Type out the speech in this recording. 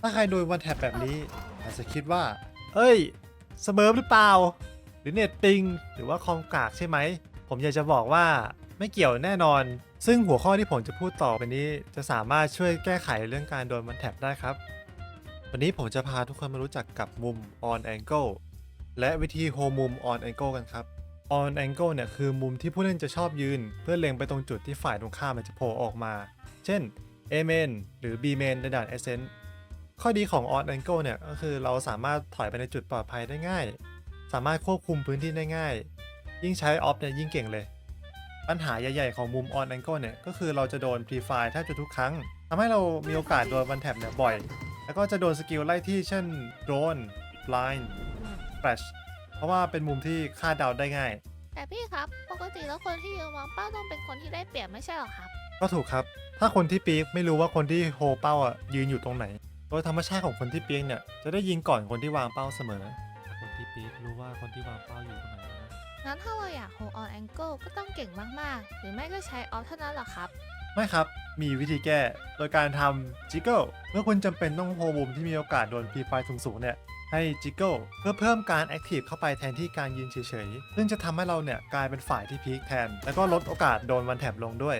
ถ้าใครโดนวันแท็บแบบนี้ อาจจะคิดว่า เอ้ยเสมอหรือเปล่า หรือเน็ตปิง หรือว่าคอมกากใช่ไหม ผมอยากจะบอกว่าไม่เกี่ยวแน่นอน ซึ่งหัวข้อที่ผมจะพูดต่อไปนี้ จะสามารถช่วยแก้ไขเรื่องการโดนวันแท็บได้ครับ วันนี้ผมจะพาทุกคนมารู้จักกับมุม on angle และวิธีโฮมุม on angle กันครับ on angle เนี่ยคือมุมที่ผู้เล่นจะชอบยืน เพื่อเล็งไปตรงจุดที่ฝ่ายตรงข้ามมันจะโผล่ออกมา เช่น A main หรือ B main ในด่าน Ascent ข้อดีของ on angle เนี่ยก็คือเราสามารถถอยไปในจุดปลอดภัยได้ง่าย สามารถควบคุมพื้นที่ได้ง่าย ยิ่งใช้ off เนี่ยยิ่งเก่งเลย ปัญหาใหญ่ๆของมุม on angle เนี่ยก็คือเราจะโดน pre fire แทบจะทุกครั้งทำให้เรามีโอกาสโดนวันแท็บเนี่ยบ่อย แล้วก็จะโดนสกิลไล่ที่เช่น drone blind flash เพราะว่าเป็นมุมที่คาดเดาได้ง่าย แต่พี่ครับ ปกติแล้วคนที่ยืนวางเป้าต้องเป็นคนที่ได้เปรียบไม่ใช่หรอครับ ก็ถูกครับ ถ้าคนที่ปีกไม่รู้ว่าคนที่โฮเป้าอะยืนอยู่ตรงไหน โดยธรรมชาติของคนที่ปีกเนี่ยจะได้ยิงก่อนคนที่วางเป้าเสมอ คนที่ปีกรู้ว่าคนที่วางเป้าอยู่ตรงไหนนะงั้นถ้าเราอยาก hold on angle ก็ต้องเก่งมากๆ หรือไม่ก็ใช้ off เท่านั้นเหรอครับ ไม่ครับ มีวิธีแก้ โดยการทำจิกเกิลเมื่อคุณจำเป็นต้องโฮมุมที่มีโอกาสโดนพีไฟสูงๆเนี่ยให้จิกเกิลเพื่อเพิ่มการแอคทีฟเข้าไปแทนที่การยืนเฉยๆ ซึ่งจะทำให้เราเนี่ยกลายเป็นฝ่ายที่พีคแทน แล้วก็ลดโอกาสโดนวันแถบลงด้วย